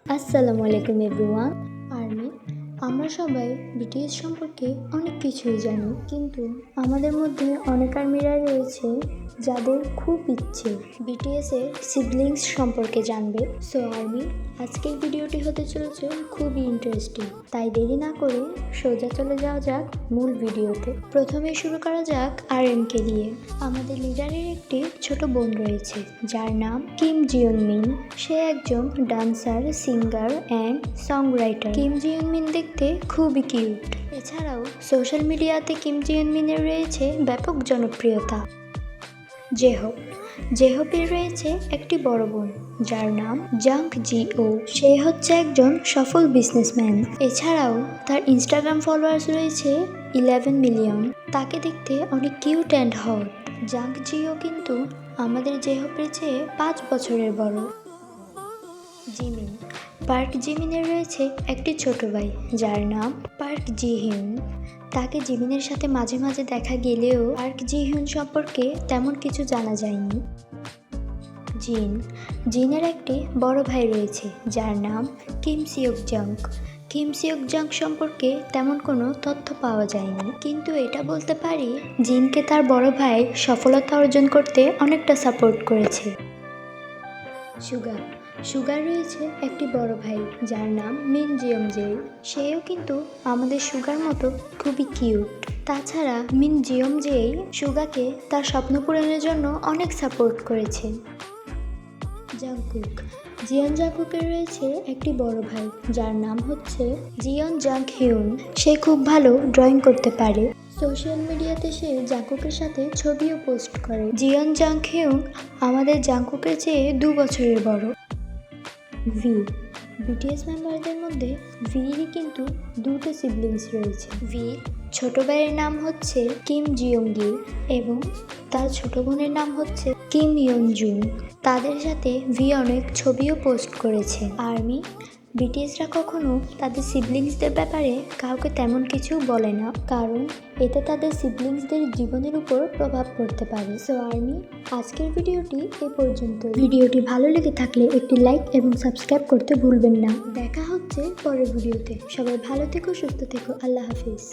আসসালামু আলাইকুম everyone army আমরা সবাই বিটিএস সম্পর্কে অনেক কিছুই জানি, কিন্তু আমাদের মধ্যে অনেক আর্মিরা রয়েছে যাদের খুব ইচ্ছে বিটিএস এর সিবলিংস সম্পর্কে জানবে। সো আর্মি আজকের ভিডিওটি হতে চলেছে খুবই ইন্টারেস্টিং তাই দেরি না করে সোজা চলে যাওয়া যাক মূল ভিডিওতে। প্রথমে শুরু করা যাক আর কে দিয়ে। আমাদের লিডারের একটি ছোট বোন রয়েছে, যার নাম কিম জিয়ন মিন সে একজন dancer singer and songwriter Kim Jiyeon Min দেখতে খুবই কিউট। এছাড়াও সোশ্যাল মিডিয়াতে কিম জিয়ন মিনের রয়েছে ব্যাপক জনপ্রিয়তা। জেহো জেহোপির রয়েছে একটি বড় বোন, যার নাম জাঙ্ক জিও সে হচ্ছে একজন সফল বিজনেসম্যান। এছাড়াও তার ইনস্টাগ্রাম ফলোয়ার্স রয়েছে ইলেভেন মিলিয়ন। তাকে দেখতে অনেক cute and hot. Jung Jiwoo কিন্তু আমাদের জেহোপির চেয়ে পাঁচ বছরের বড়। জিমিন। পার্ক জিমিনের রয়েছে একটি ছোট ভাই, যার নাম পার্ক জিহিউন। তাকে জিমিনের সাথে মাঝে মাঝে দেখা গেলেও পার্ক জিহিউন সম্পর্কে তেমন কিছু জানা যায়নি। জিন, জিনের একটি বড় ভাই রয়েছে, যার নাম Kim Seok Jung Kim Seok Jung সম্পর্কে তেমন কোনো তথ্য পাওয়া যায়নি। কিন্তু এটা বলতে পারি, জিনকে তার বড় ভাই সফলতা অর্জন করতে অনেকটা সাপোর্ট করেছে। সুগার সুগার রয়েছে একটি বড় ভাই, যার নাম মিন জিয়ম জেল সেও কিন্তু আমাদের সুগার মতো খুবই কিউট। তাছাড়া মিন জিয়ম জেই সুগাকে তার স্বপ্ন পূরণের জন্য অনেক সাপোর্ট করেছে। জাংকুক। জিয়ন জাংকুকের রয়েছে একটি বড় ভাই, যার নাম হচ্ছে জিয়ন জাং হিউন সে খুব ভালো ড্রয়িং করতে পারে। সোশ্যাল মিডিয়াতে সে জাংকুকের সাথে ছবিও পোস্ট করে। জিয়ন জাং হিউন আমাদের জাংকুকের চেয়ে দু বছরের বড়। ভি। বিটিএস মেম্বারদের মধ্যে ভিরই কিন্তু দুটো সিবলিংস রয়েছে। ভি ছোট ভাইয়ের নাম হচ্ছে কিম জিয়ঙ্গি এবং তার ছোট বোনের নাম হচ্ছে কিম ইয়নজুন। তাদের সাথে ভি অনেক ছবিও পোস্ট করেছে। আর্মি বিটিএসরা কখনো তাদের সিবলিংসদের ব্যাপারে কাউকে তেমন কিছু বলে না কারণ এতে তাদের সিবলিংসদের জীবনের উপর প্রভাব পড়তে পারে। সো আর্মি আজকের ভিডিওটি এ পর্যন্ত ভিডিওটি ভালো লেগে থাকলে একটি লাইক এবং সাবস্ক্রাইব করতে ভুলবেন না। দেখা হচ্ছে পরের ভিডিওতে। সবাই ভালো থেকো সুস্থ থেকো। আল্লাহ হাফিজ।